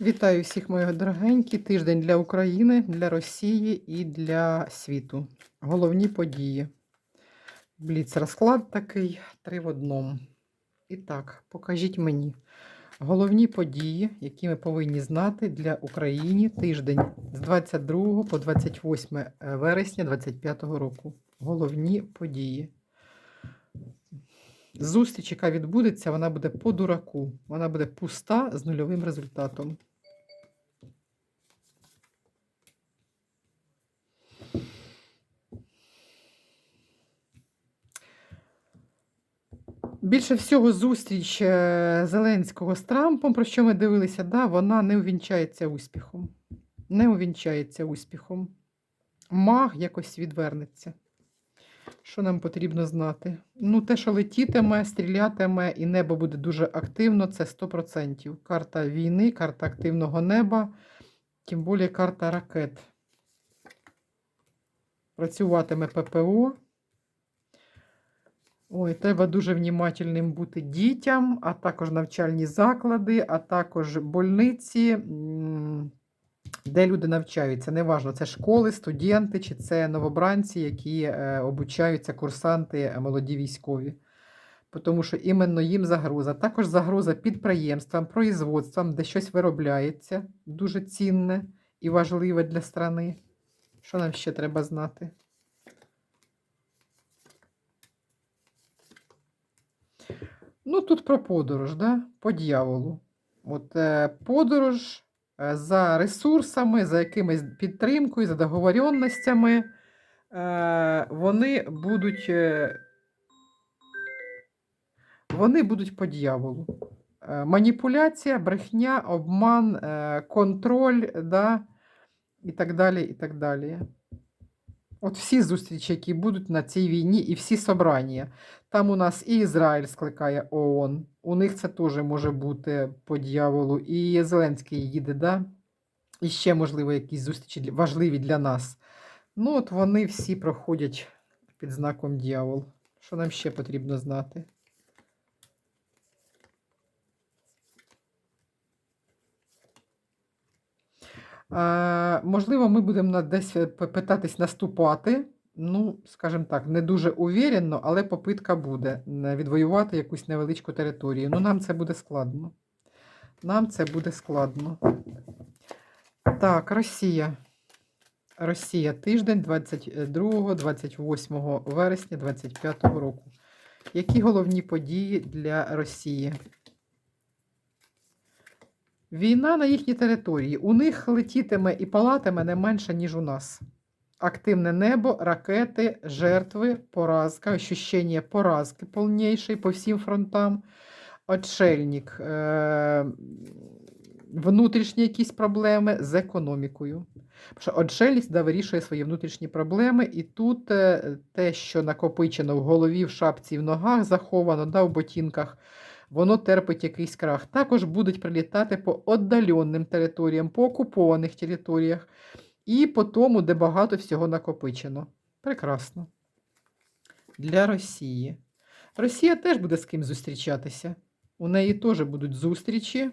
Вітаю всіх мої дорогенькі. Тиждень для України, для Росії і для світу. Головні події. Бліц розклад такий, три в одному. І так, покажіть мені головні події, які ми повинні знати для України тиждень з 22 по 28 вересня 2025 року. Головні події. Зустріч, яка відбудеться, вона буде по дураку. Вона буде пуста з нульовим результатом. Більше всього, зустріч е, Зеленського з Трампом, про що ми дивилися, да, вона не увінчається успіхом. Не увінчається успіхом. Маг якось відвернеться. Що нам потрібно знати? Ну, те, що летітиме, стрілятиме, і небо буде дуже активно, це 100%. Карта війни, карта активного неба, тим більше карта ракет. Працюватиме ППО. Ой, треба дуже внімательним бути дітям, а також навчальні заклади, а також больниці, де люди навчаються. Неважно, це школи, студенти чи це новобранці, які е, обучаються, курсанти, е, молоді військові. Тому що іменно їм загроза. Також загроза підприємствам, производствам, де щось виробляється, дуже цінне і важливе для страни. Що нам ще треба знати? Ну, тут про подорож, да? по дьяволу. От е, подорож за ресурсами, за якимись підтримкою, за договоренностями, е, вони будуть, е, вони будуть по дьяволу. Е, маніпуляція, брехня, обман, е, контроль, да? і так далі, і так далі. От всі зустрічі, які будуть на цій війні, і всі собрання. Там у нас і Ізраїль скликає ООН. У них це теж може бути по дьяволу. І Зеленський їде, да? І ще, можливо, якісь зустрічі важливі для нас. Ну, от вони всі проходять під знаком дьявол. Що нам ще потрібно знати? Можливо, ми будемо десь е, питатись наступати. Ну, скажімо так, не дуже увірено, але попитка буде е, відвоювати якусь невеличку територію. Ну, нам це буде складно. Нам це буде складно. Так, Росія. Росія тиждень 22-28 вересня 2025 року. Які головні події для Росії? Війна на їхній території. У них летітиме і палатиме не менше, ніж у нас. Активне небо, ракети, жертви, поразка, ощущення поразки повнішої по всім фронтам. Отшельник, е- внутрішні якісь проблеми з економікою. Отшельник да, вирішує свої внутрішні проблеми, і тут е, те, що накопичено в голові, в шапці, в ногах, заховано да, в ботинках, воно терпить якийсь крах. Також будуть прилітати по віддаленим територіям, по окупованих територіях і по тому, де багато всього накопичено. Прекрасно. Для Росії. Росія теж буде з ким зустрічатися. У неї теж будуть зустрічі.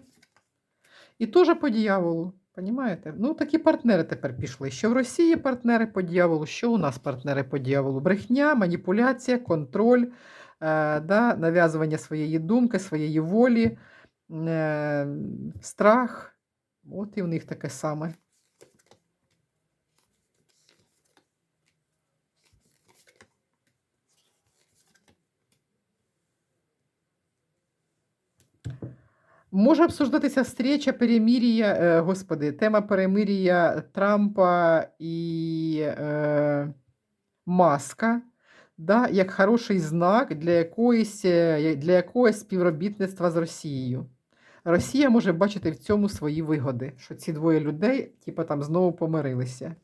І теж по дьяволу. Понімаєте? Ну, такі партнери тепер пішли. Що в Росії партнери по дьяволу, що у нас партнери по дьяволу? Брехня, маніпуляція, контроль, да, нав'язування своєї думки, своєї волі, е, страх. От і в них таке саме. Може обсуждатися встреча перемир'я, е, господи, тема перемир'я Трампа і е, Маска, да, як хороший знак для якоїсь, е, для якогось співробітництва з Росією. Росія може бачити в цьому свої вигоди, що ці двоє людей, типу, там знову помирилися.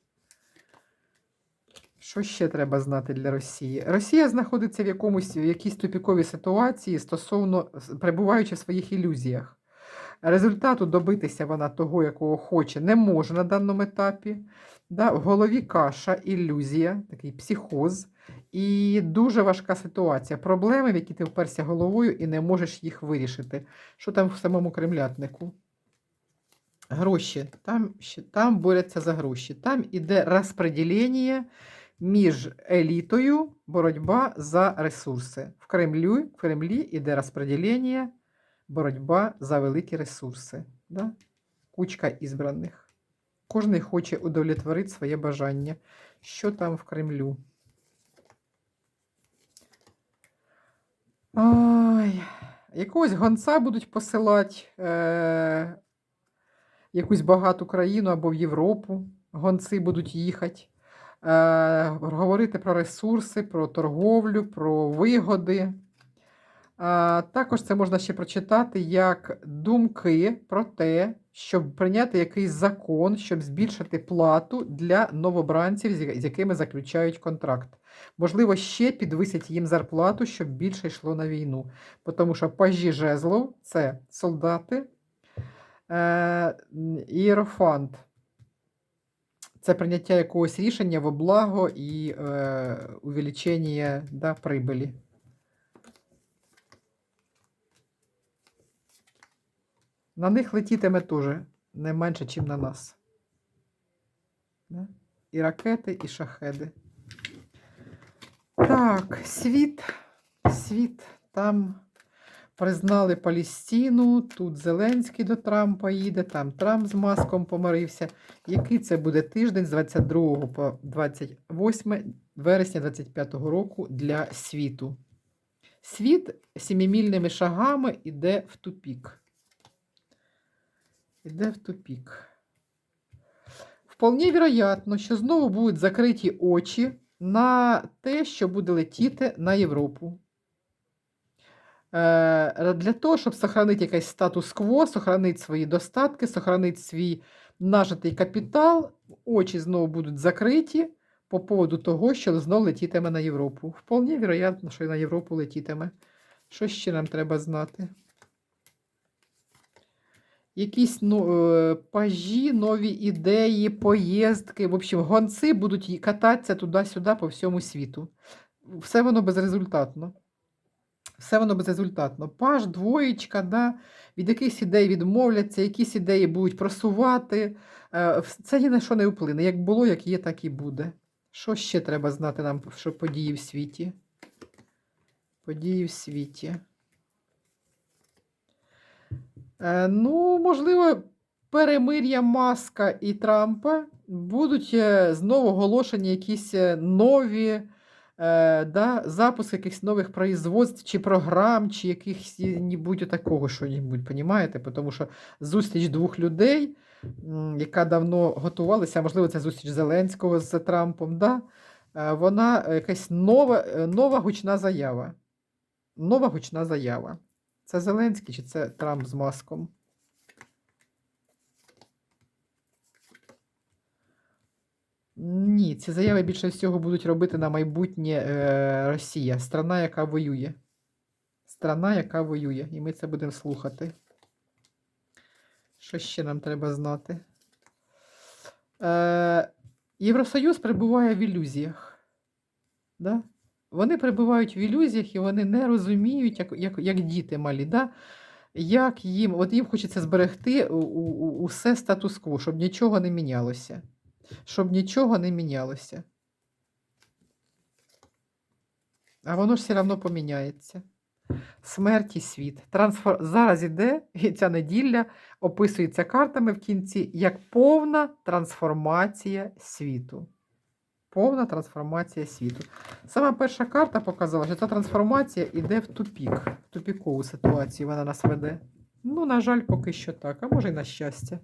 Що ще треба знати для Росії? Росія знаходиться в якомусь в якійсь тупіковій ситуації стосовно перебуваючи в своїх ілюзіях. Результату добитися вона того, якого хоче, не може на даному етапі. Да? В голові каша, ілюзія, такий психоз, і дуже важка ситуація. Проблеми, в які ти вперся головою і не можеш їх вирішити. Що там в самому кремлятнику? Гроші. Там, там борються за гроші. Там іде розподілення між елітою, боротьба за ресурси. В Кремлі, в Кремлі іде розподілення, боротьба за великі ресурси. Да? Кучка ізбраних. Кожен хоче удовлетворити своє бажання. Що там в Кремлю? Ой, якогось гонца будуть посилати е, якусь багату країну або в Європу. Гонці будуть їхати, е, говорити про ресурси, про торговлю, про вигоди. Також це можна ще прочитати як думки про те, щоб прийняти якийсь закон, щоб збільшити плату для новобранців, з якими заключають контракт. Можливо, ще підвисять їм зарплату, щоб більше йшло на війну. Тому що пажі жезлов це солдати, е, ієрофант. Це прийняття якогось рішення во благо і е, увеличення да, прибилі. На них летітиме теж не менше, ніж на нас. І ракети, і шахеди. Так, світ. Світ. Там признали Палістину, тут Зеленський до Трампа їде, там Трамп з маском помирився. Який це буде тиждень з 22 по 28 вересня 25 року для світу? Світ сімімільними шагами йде в тупік. Іде в тупік. Вполне вероятно, що знову будуть закриті очі на те, що буде летіти на Європу. Е, Для того, щоб сохранити якийсь статус-кво, сохранити свої достатки, сохранити свій нажитий капітал, очі знову будуть закриті по поводу того, що знову летітиме на Європу. Вполне вероятно, що і на Європу летітиме. Що ще нам треба знати? Якісь ну, пажі, нові ідеї, поїздки. В общем, гонці будуть кататися туди-сюди по всьому світу. Все воно безрезультатно. Все воно безрезультатно. Паж, двоєчка, да, від якихось ідей відмовляться, якісь ідеї будуть просувати. Е, Це ні на що не вплине. Як було, як є, так і буде. Що ще треба знати нам, що події в світі? Події в світі. Е, Ну, можливо, перемир'я Маска і Трампа будуть е, знову оголошені якісь е, нові да, запуск якихось нових производств чи програм, чи якихось такого що-небудь, понімаєте? Тому що зустріч двох людей, яка давно готувалася, можливо, це зустріч Зеленського з Трампом, да, вона якась нова, нова гучна заява. Нова гучна заява. Це Зеленський чи це Трамп з маском? Ні, ці заяви більше всього будуть робити на майбутнє е, Росія, страна, яка воює. Страна, яка воює. І ми це будемо слухати. Що ще нам треба знати? Е, Євросоюз перебуває в ілюзіях. Да? Вони перебувають в ілюзіях і вони не розуміють, як, як, як діти малі. Да? Як їм, от їм хочеться зберегти у, у, усе статус-кво, щоб нічого не мінялося. Щоб нічого не мінялося. А воно ж все одно поміняється. Смерть і світ. Трансфор... Зараз іде, і ця неділя описується картами в кінці як повна трансформація світу. Повна трансформація світу. Сама перша карта показала, що ця трансформація йде в тупік, в тупікову ситуацію вона нас веде. Ну, на жаль, поки що так, а може й на щастя.